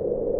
you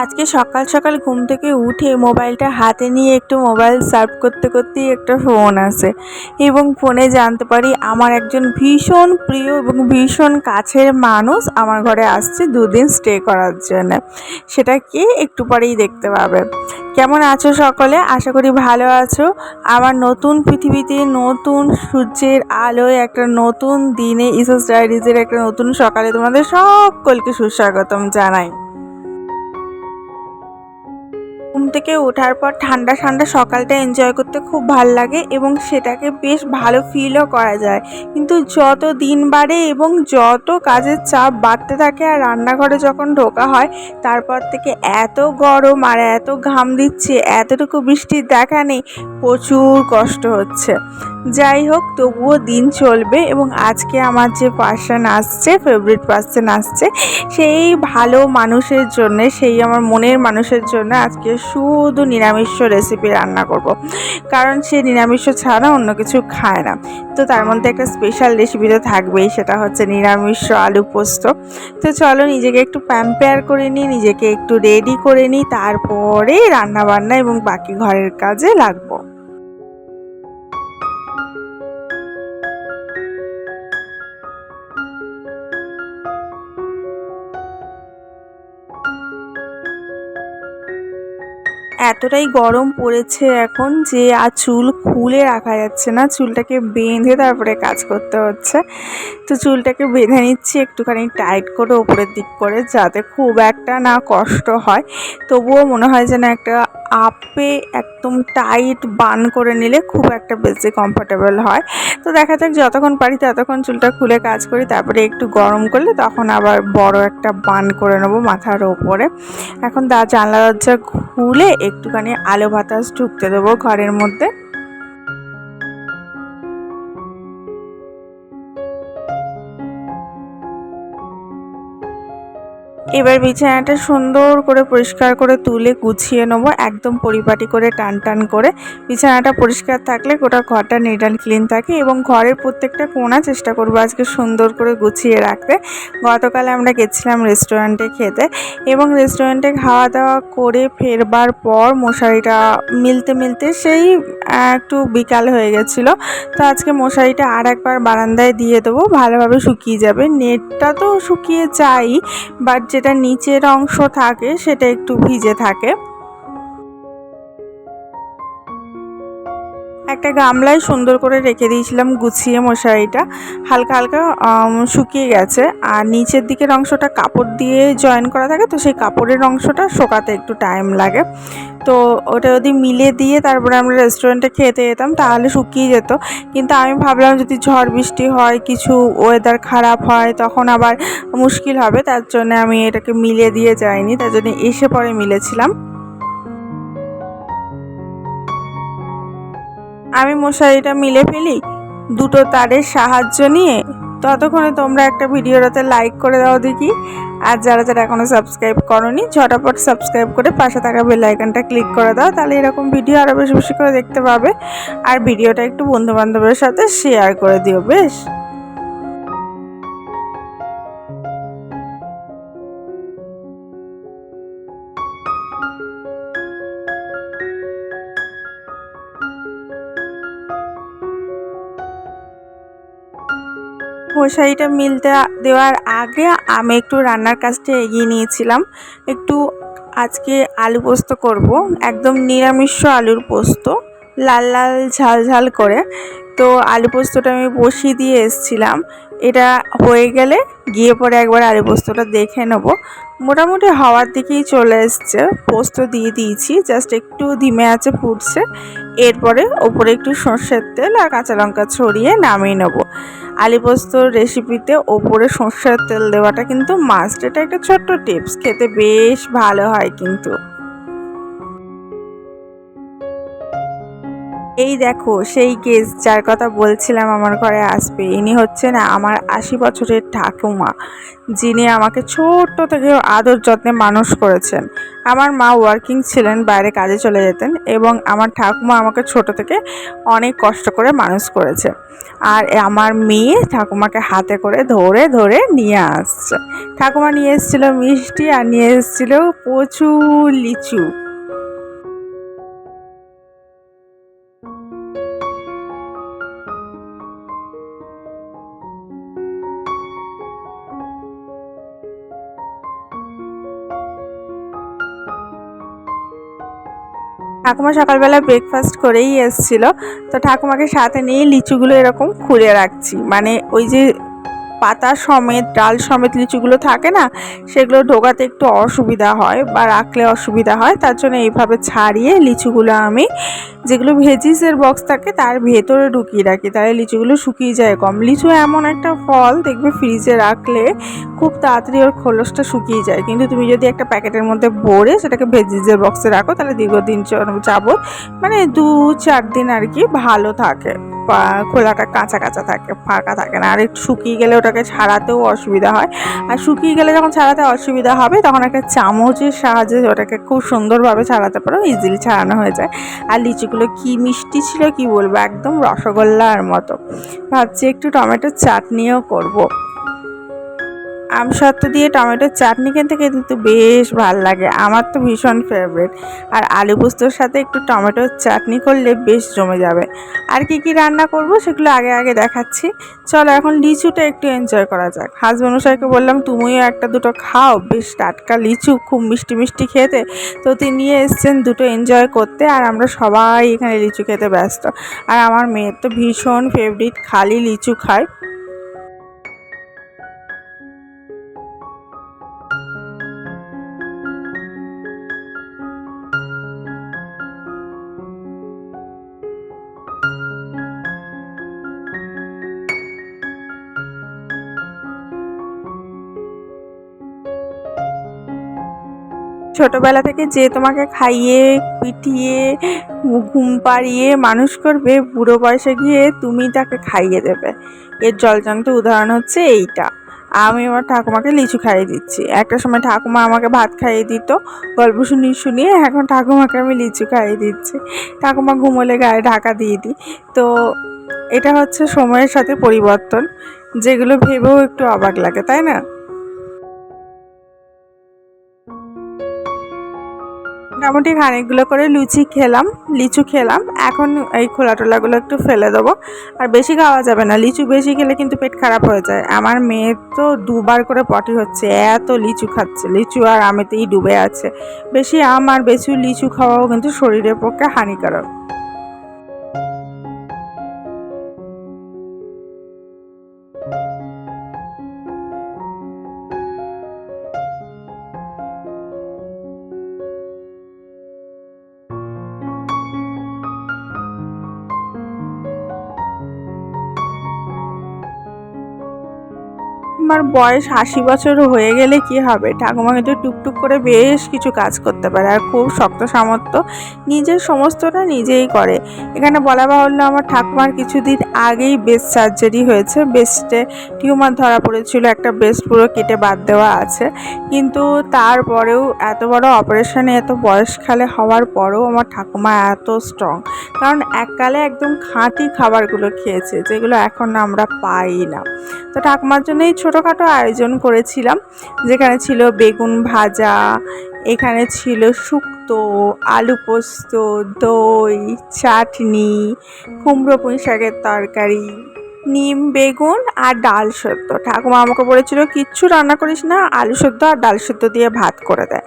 আজকে সকাল সকাল ঘুম থেকে উঠে মোবাইলটা হাতে নিয়ে একটু মোবাইল সার্ভ করতে করতেই একটা ফোন আসে। এবং ফোনে জানতে পারি আমার একজন ভীষণ প্রিয় এবং ভীষণ কাছের মানুষ আমার ঘরে আসছে দুদিন স্টে করার জন্য। সেটা কি একটু পরেই দেখতে পাবে। কেমন আছো সকলে? আশা করি ভালো আছো। আমার নতুন পৃথিবীতে নতুন সূর্যের আলোয় একটা নতুন দিনে ইসোস ডায়েরিজের একটা নতুন সকালে তোমাদের সকলকে সুস্বাগতম জানাই। ঘুম থেকে ওঠার পর ঠান্ডা ঠান্ডা সকালটা এনজয় করতে খুব ভালো লাগে এবং সেটাকে বেশ ভালো ফিলও করা যায়। কিন্তু যত দিন বাড়ে এবং যত কাজের চাপ বাড়তে থাকে আর রান্নাঘরে যখন ঢোকা হয়, তারপর থেকে এত গরম আর এত ঘাম দিচ্ছে, এতটুকু বৃষ্টির দেখা নেই। প্রচুর কষ্ট হচ্ছে। যাই হোক, তবুও দিন চলবে এবং আজকে আমার যে পার্সন আসছে ফেভারিট পার্সন আসছে, সেই ভালো মানুষের জন্য, সেই আমার মনের মানুষের জন্য আজকে শুধু নিরামিষ রেসিপি রান্না করব। কারণ সে নিরামিষ ছাড়া অন্য কিছু খায় না। তো তার মধ্যে একটা স্পেশাল রেসিপি তো থাকবেই, সেটা হচ্ছে নিরামিষ আলু পোস্ত। তো চলো নিজেকে একটু প্যাম্পেয়ার করে নিই, নিজেকে একটু রেডি করে নিই, তারপরে রান্নাবান্না এবং বাকি ঘরের কাজে লাগবো। এতটাই গরম পড়েছে এখন যে আর চুল খুলে রাখা যাচ্ছে না। চুলটাকে বেঁধে তারপরে কাজ করতে হচ্ছে। তো চুলটাকে বেঁধে নিচ্ছি, একটুখানি টাইট করে ওপরের দিক করে যাতে খুব একটা না কষ্ট হয়। তবুও মনে হয় যেন একটা আপে একদম টাইট বান করে নিলে খুব একটা বেশি কমফোর্টেবল হয়। তো দেখা যাক যতক্ষণ পারি ততক্ষণ চুলটা খুলে কাজ করি, তারপরে একটু গরম করলে তখন আবার বড় একটা বান করে নেব মাথার ওপরে। এখন দা জানলা দরজা খুলে একটুখানি আলো বাতাস ঢুকতে দেবো ঘরের মধ্যে। এবার বিছানাটা সুন্দর করে পরিষ্কার করে তুলে গুছিয়ে নেব, একদম পরিপাটি করে টান টান করে। বিছানাটা পরিষ্কার থাকলে গোটা ঘরটা নিট অ্যান্ড ক্লিন থাকে এবং ঘরের প্রত্যেকটা কোণা চেষ্টা করব আজকে সুন্দর করে গুছিয়ে রাখতে। গতকাল আমরা গেছিলাম রেস্টুরেন্টে খেতে এবং রেস্টুরেন্টে খাওয়া দাওয়া করে ফেরবার পর মশারিটা মিলতে মিলতে সেই একটু বিকাল হয়ে গেছিল। তো আজকে মশারিটা আর একবার বারান্দায় দিয়ে দেবো, ভালোভাবে শুকিয়ে যাবে। নেটটা তো শুকিয়ে যাই বাট যেটা নিচের অংশ থাকে সেটা একটু ভিজে থাকে। একটা গামলায় সুন্দর করে রেখে দিয়েছিলাম, গুছিয়ে মশারিটা। হালকা হালকা শুকিয়ে গেছে। আর নিচের দিকের অংশটা কাপড় দিয়ে জয়েন করা থাকে, তো সেই কাপড়ের অংশটা শোকাতে একটু টাইম লাগে। তো ওটা যদি মিলে দিয়ে তারপরে আমরা রেস্টুরেন্টে খেতে যেতাম, তাহলে শুকিয়ে যেত। কিন্তু আমি ভাবলাম যদি ঝড় বৃষ্টি হয়, কিছু ওয়েদার খারাপ হয়, তখন আবার মুশকিল হবে। তার জন্য আমি এটাকে মিলে দিয়ে যাইনি, তার জন্য এসে পরে মিলেছিলাম। আমি মশারিটা মিলে ফেলি, দুটো তারের সাহায্য নিয়ে ততক্ষণে তোমরা একটা ভিডিওটাতে লাইক করে দাও দেখি। আর যারা যারা এখনও সাবস্ক্রাইব করনি, ঝটাপট সাবস্ক্রাইব করে পাশে থাকা বেল আইকনটা ক্লিক করে দাও, তাহলে এরকম ভিডিও আরও বেশি বেশি করে দেখতে পাবে। আর ভিডিওটা একটু বন্ধুবান্ধবের সাথে শেয়ার করে দিও, বেশ? মশারিটা মিলতে দেওয়ার আগে আমি একটু রান্নার কাজটা এগিয়ে নিয়েছিলাম। একটু আজকে আলু পোস্ত করব। একদম নিরামিষ আলুর পোস্ত। লাল লাল ঝাল ঝাল করে। তো আলু পোস্তটা আমি বসিয়ে দিয়ে এসছিলাম। এটা হয়ে গেলে গিয়ে পরে একবার আলু পোস্তটা দেখে নেব। মোটামুটি হওয়ার দিকেই চলে এসছে। পোস্ত দিয়ে দিয়েছি, জাস্ট একটু ধিমে আছে ফুটছে। এরপরে ওপরে একটু সর্ষের তেল আর কাঁচা লঙ্কা ছড়িয়ে নামিয়ে নেব। আলু পোস্তর রেসিপিতে ওপরে সর্ষের তেল দেওয়াটা কিন্তু মাস্ট এটা একটা ছোট্ট টিপস খেতে বেশ ভালো হয় কিন্তু। এই দেখো, সেই কেস যার কথা বলছিলাম আমার ঘরে আসবে। ইনি হচ্ছেন আমার আশি বছরের ঠাকুমা, যিনি আমাকে ছোট্ট থেকে আদর যত্নে মানুষ করেছেন। আমার মা ওয়ার্কিং ছিলেন, বাইরে কাজে চলে যেতেন এবং আমার ঠাকুমা আমাকে ছোট থেকে অনেক কষ্ট করে মানুষ করেছে। আর আমার মেয়ে ঠাকুমাকে হাতে করে ধরে ধরে নিয়ে আসছে। ঠাকুমা নিয়ে এসেছিল মিষ্টি আর নিয়ে এসেছিল প্রচুর লিচু। ঠাকুমা সকালবেলা ব্রেকফাস্ট করেই এসছিল। তো ঠাকুমাকে সাথে নিয়ে লিচুগুলো এরকম খুলে রাখছি। মানে ওই যে পাতা সমেত, ডাল সমেত লিচুগুলো থাকে না, সেগুলো ঢোকাতে একটু অসুবিধা হয় বা রাখলে অসুবিধা হয়। তার জন্য এইভাবে ছাড়িয়ে লিচুগুলো আমি যেগুলো ভেজিসের বক্স থাকে তার ভেতরে ঢুকিয়ে রাখি। তাহলে লিচুগুলো শুকিয়ে যায় কম। লিচু এমন একটা ফল দেখবে ফ্রিজে রাখলে খুব তাড়াতাড়ি ওর খোলসটা শুকিয়ে যায়। কিন্তু তুমি যদি একটা প্যাকেটের মধ্যে ভরে সেটাকে ভেজিসের বক্সে রাখো, তাহলে দীর্ঘদিন যাবত মানে দু চার দিন আর কি ভালো থাকে। খোলাটা কাঁচা কাঁচা থাকে, ফাঁকা থাকে না। আর একটু শুকিয়ে গেলে ওটাকে ছাড়াতেও অসুবিধা হয়। আর শুকিয়ে গেলে যখন ছাড়াতে অসুবিধা হবে, তখন একটা চামচের সাহায্যে ওটাকে খুব সুন্দরভাবে ছাড়াতে পারো ইজিলি ছাড়ানো হয়ে যায়। আর লিচিগুলো কি মিষ্টি ছিল কি বলব, একদম রসগোল্লার মতো। ভাবছি একটু টমেটোর চাটনিও করব। আমসত্ত্ব দিয়ে টমেটোর চাটনি খেতে কিন্তু বেশ ভালো লাগে। আমার তো ভীষণ ফেভারিট আর আলু পোস্তর সাথে একটু টমেটোর চাটনি করলে বেশ জমে যাবে। আর কি কি রান্না করব সেগুলো আগে আগে দেখাচ্ছি। চলো এখন লিচুটা একটু এনজয় করা যাক। হাজব্যান্ড মশাইকে বললাম, তুমিও একটা দুটো খাও। বেশ টাটকা লিচু, খুব মিষ্টি মিষ্টি খেতে। তো তিনি নিয়ে এসছেন দুটো এনজয় করতে আর আমরা সবাই এখানে লিচু খেতে ব্যস্ত। আর আমার মেয়ের তো ভীষণ ফেভারিট খালি লিচু খায়। ছোটবেলা থেকে যে তোমাকে খাইয়ে, পিটিয়ে, ঘুম পাড়িয়ে মানুষ করবে, বুড়ো বয়সে গিয়ে তুমি তাকে খাইয়ে দেবে। এর জলজান্ত উদাহরণ হচ্ছে এইটা। আমি আমার ঠাকুমাকে লিচু খাইয়ে দিচ্ছি। একটা সময় ঠাকুমা আমাকে ভাত খাইয়ে দিত। গল্প শুনিয়ে শুনিয়ে এখন ঠাকুমাকে আমি লিচু খাইয়ে দিচ্ছি। ঠাকুমা ঘুমোলে গায়ে ঢাকা দিয়ে দিই। তো এটা হচ্ছে সময়ের সাথে পরিবর্তন। যেগুলো ভেবেও একটু অবাক লাগে, তাই না? মোটামুটি খানিকগুলো করে লুচি খেলাম, লিচু খেলাম। এখন এই খোলা টোলাগুলো একটু ফেলে দেবো। আর বেশি খাওয়া যাবে না, লিচু বেশি খেলে কিন্তু পেট খারাপ হয়ে যায়। আমার মেয়ে তো দুবার করে পটি হচ্ছে, এত লিচু খাচ্ছে, লিচু আর আমেতেই ডুবে আছে। বেশি আম আর বেশি লিচু খাওয়াও কিন্তু শরীরের পক্ষে হানিকারক। ঠাকুমার বয়স আশি বছর হয়ে গেলে কি হবে? ঠাকুমা কিন্তু টুকটুক করে বেশ কিছু কাজ করতে পারে আর খুব শক্ত সামর্থ্য নিজের সমস্তটা নিজেই করে। এখানে বলা বাহুল্য আমার ঠাকুমার কিছুদিন আগেই বেস্ট সার্জারি হয়েছে। বেস্টে টিউমার ধরা পড়েছিল, একটা বেস্ট পুরো কেটে বাদ দেওয়া আছে। কিন্তু তারপরেও এত বড় অপারেশনে এত বয়সকালে হওয়ার পরেও আমার ঠাকুমা এত স্ট্রং কারণ এককালে একদম খাঁটি খাবারগুলো খেয়েছে, যেগুলো এখন আমরা পাই না। তো ঠাকুমার জন্য এই ছোটো ছোটোখাটো আয়োজন করেছিলাম। যেখানে ছিল বেগুন ভাজা, এখানে ছিল শুক্তো, আলু পোস্ত, দই, চাটনি, কুমড়ো পুঁই শাকের তরকারি। নিম, বেগুন আর ডাল সেদ্ধ। ঠাকুমা আমাকে বলেছিল, কিচ্ছু রান্না করিস না, আলু সেদ্ধ আর ডাল সেদ্ধ দিয়ে ভাত করে দেয়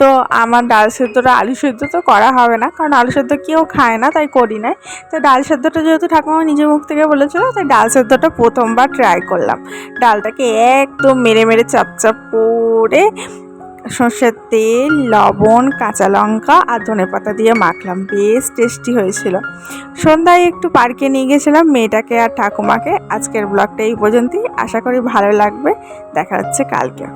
তো আমার ডাল সেদ্ধটা, আলু সেদ্ধ তো করা হবে না, কারণ আলু সেদ্ধ কেউ খায় না, তাই করি নাই। তো ডাল সেদ্ধটা যেহেতু ঠাকুমা নিজের মুখ থেকে বলেছিল, তাই ডাল সেদ্ধটা প্রথমবার ট্রাই করলাম। ডালটাকে একদম মেরে মেরে, চাপচাপ করে সর্ষের তেল, লবণ, কাঁচা লঙ্কা আর ধনে পাতা দিয়ে মাখলাম। বেশ টেস্টি হয়েছিল। সন্ধ্যায় একটু পার্কে নিয়ে গেছিলাম মেয়েটাকে আর ঠাকুমাকে। আজকের ব্লগটা এই পর্যন্তই। আশা করি ভালো লাগবে। দেখা হচ্ছে কালকে।